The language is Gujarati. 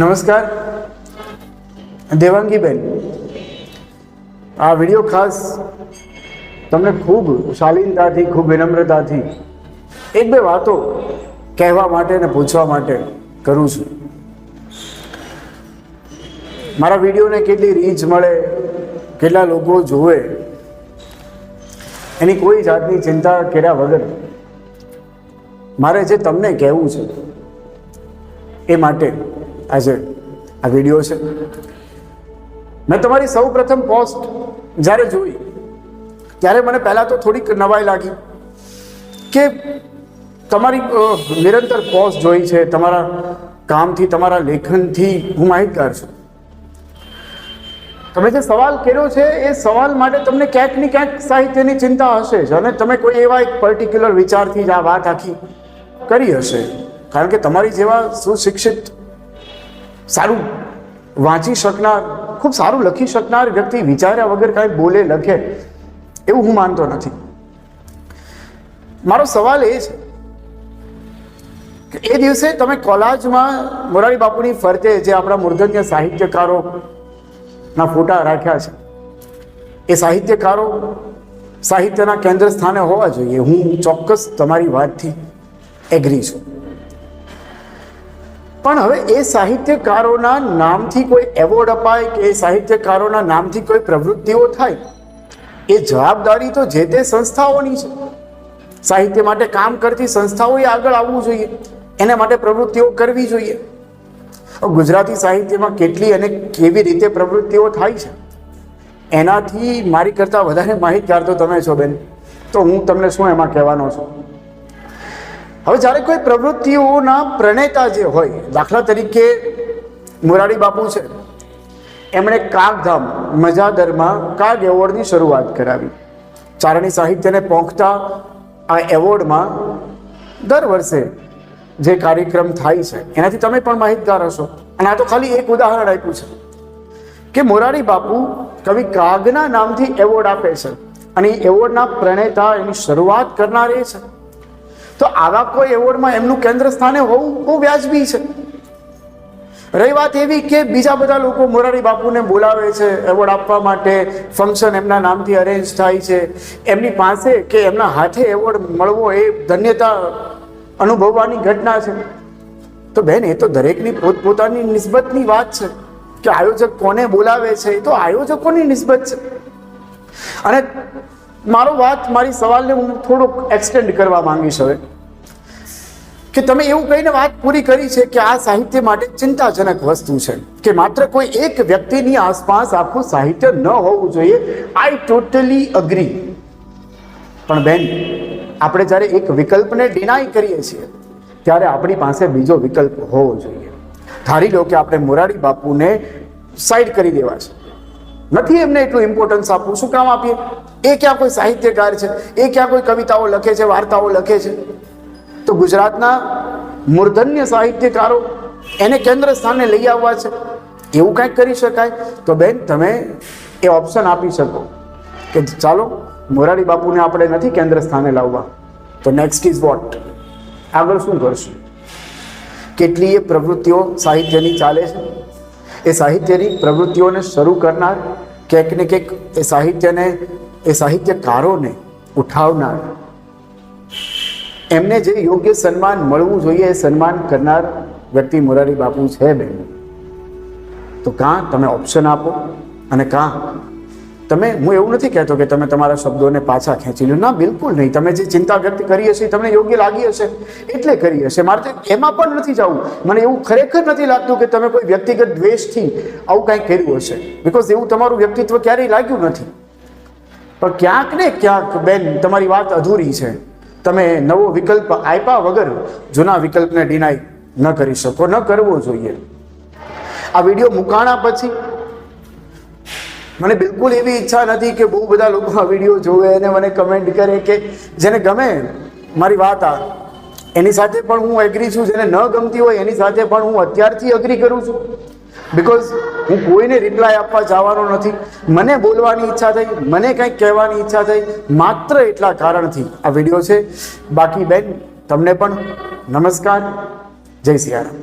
નમસ્કાર. દેવાંગીબેન, આ વીડિયો ખાસ તમને ખૂબ શાલીનતાથી, ખૂબ વિનમ્રતાથી એક બે વાતો કહેવા માટે અને પૂછવા માટે કરું છું. મારા વિડીયોને કેટલી રીચ મળે, કેટલા લોકો જોવે એની કોઈ જાતની ચિંતા કર્યા વગર મારે જે તમને કહેવું છે એ માટે આજે આ વીડિયો છે. મેં તમારી સૌ પ્રથમ પોસ્ટ જ્યારે જોઈ, ત્યારે મને પહેલાં તો થોડીક નવાઈ લાગી કે તમારી નિરંતર પોસ્ટ જોઈ છે, તમારા કામથી, તમારા લેખનથી હું માહિતગાર છું. તમે જે સવાલ કર્યો છે, એ સવાલ માટે તમને ક્યાંક ને ક્યાંક સાહિત્યની ચિંતા હશે જ અને તમે કોઈ એવા એક પર્ટિક્યુલર વિચારથી જ આ વાત આખી કરી હશે. કારણ કે તમારી જેવા સુશિક્ષિત સારું વાંચી શકનાર, ખૂબ સારું લખી શકનાર વ્યક્તિ વિચાર્યા વગર કાંઈ બોલે, લખે, એવું હું માનતો નથી. મારો સવાલ એ છે કે એ દિવસે તમે કોલાજમાં મોરારી બાપુની ફરતે જે આપણા મૂર્ધન્ય સાહિત્યકારો ના ફોટા રાખ્યા છે, એ સાહિત્યકારો સાહિત્યના કેન્દ્ર સ્થાને હોવા જોઈએ. હું ચોક્કસ તમારી વાતથી એગ્રી છું. પણ હવે એ સાહિત્યકારોના નામથી કોઈ એવોર્ડ અપાય કે એ સાહિત્યકારોના નામથી કોઈ પ્રવૃત્તિઓ થાય, એ જવાબદારી તો જે તે સંસ્થાઓની છે. સાહિત્ય માટે કામ કરતી સંસ્થાઓએ આગળ આવવું જોઈએ, એના માટે પ્રવૃત્તિઓ કરવી જોઈએ. ગુજરાતી સાહિત્યમાં કેટલી અને કેવી રીતે પ્રવૃત્તિઓ થાય છે, એનાથી મારી કરતાં વધારે માહિતગાર તો તમે છો બેન. તો હું તમને શું એમાં કહેવાનો છું? હવે જ્યારે કોઈ પ્રવૃત્તિઓના પ્રણેતા જે હોય, દાખલા તરીકે મોરારી બાપુ છે, એમણે કાગધામ, મજાદરમાં કાગ એવોર્ડની શરૂઆત કરાવી. ચારણી સાહિત્યને પહોંચતા આ એવોર્ડમાં દર વર્ષે જે કાર્યક્રમ થાય છે, એનાથી તમે પણ માહિતગાર હશો. અને આ તો ખાલી એક ઉદાહરણ આપ્યું છે, કે મોરારી બાપુ કવિ કાગના નામથી એવોર્ડ આપે છે, અને એ એવોર્ડના પ્રણેતા એની શરૂઆત કરનાર એ છે. તો આવા કોઈ એવોર્ડમાં એમનું કેન્દ્ર સ્થાને હોવું બહુ વ્યાજબી છે. રહી વાત એવી કે બીજા બધા લોકો મોરારી બાપુને બોલાવે છે એવોર્ડ આપવા માટે, ફંક્શન એમના નામથી અરેન્જ થાય છે. એમની પાસે કે એમના હાથે એવોર્ડ મળવો એ ધન્યતા અનુભવવાની ઘટના છે. તો બેન, એ તો દરેકની પોતપોતાની નિસ્બતની વાત છે કે આયોજક કોને બોલાવે છે, એ તો આયોજકોની નિસ્બત છે. અને મારો વાત, મારી સવાલને હું થોડુંક એક્સટેન્ડ કરવા માંગીશ હવે. કે તમે એવું કહીને વાત પૂરી કરી છે કે આ સાહિત્ય માટે ચિંતાજનક વસ્તુ છે, કે માત્ર કોઈ એક વ્યક્તિની આસપાસ આખું સાહિત્ય ન હોવું જોઈએ. આઈ ટોટલી અગ્રી પણ બેન, આપણે જ્યારે એક વિકલ્પને ડિનાય કરીએ છીએ, ત્યારે આપણી પાસે બીજો વિકલ્પ હોવો જોઈએ. ધારી લો કે આપણે મોરારી બાપુને સાઈડ કરી દેવા છે. નથી એમને એટલું ઇમ્પોર્ટન્સ આપવું, શું કામ આપીએ? એ ક્યાં કોઈ સાહિત્યકાર છે? એ ક્યાં કોઈ કવિતાઓ લખે છે, વાર્તાઓ લખે છે? તો ગુજરાતના મૂર્ધન્ય સાહિત્યકારો એને કેન્દ્ર સ્થાને લઈ આવવા છે. એવું કંઈક કરી શકાય? તો બેન, તમે એ ઓપ્શન આપી શકો કે ચાલો, મોરારી બાપુને આપણે નથી કેન્દ્ર સ્થાને લાવવા. તો નેક્સ્ટ ઇઝ વોટ આગળ શું કરશું? કેટલીય પ્રવૃત્તિઓ સાહિત્યની ચાલે છે? એ સાહિત્યની પ્રવૃત્તિઓને શરૂ કરનાર ક્યાંક ને ક્યાંક એ સાહિત્યને એ સાહિત્યકારોને ઉઠાવનાર. એમને જે યોગ્ય સન્માન મળવું જોઈએ એ સન્માન કરનાર વ્યક્તિ મોરારી બાપુ છે બેન. તો કાં તમે ઓપ્શન આપો અને કાં તમે, હું એવું નથી કહેતો કે તમે તમારા શબ્દોને પાછા ખેંચી લો ના, બિલકુલ નહીં. તમે જે ચિંતા વ્યક્ત કરી હશે તમને યોગ્ય લાગી હશે. એટલે કરી હશે. મારે એમાં પણ નથી જવું. મને એવું ખરેખર નથી લાગતું કે તમે કોઈ વ્યક્તિગત દ્વેષથી આવું કાંઈ કર્યું હશે. બિકોઝ એવું તમારું વ્યક્તિત્વ ક્યારેય લાગ્યું નથી. પણ ક્યાંક ને ક્યાંક, બેન, તમારી વાત અધૂરી છે. તમે નવો વિકલ્પ આપ્યા વગર જૂના વિકલ્પને ડિનાય ન કરી શકો, ન કરવો જોઈએ. આ વીડિયો મુકાણા પછી મને બિલકુલ એવી ઈચ્છા નથી કે બહુ બધા લોકો આ વીડિયો જોવે અને મને કમેન્ટ કરે કે જેને ગમે મારી વાત આ. એની સાથે પણ હું એગ્રી છું, જેને ન ગમતી હોય એની સાથે પણ હું અત્યારથી અગ્રી કરું છું. બિકોઝ હું કોઈને રિપ્લાય આપવા જવાનો નથી. મને બોલવાની ઈચ્છા થઈ, મને કંઈક કહેવાની ઈચ્છા થઈ, માત્ર એટલા કારણથી આ વીડિયો છે. બાકી બેન, તમને પણ નમસ્કાર. જય સિયારામ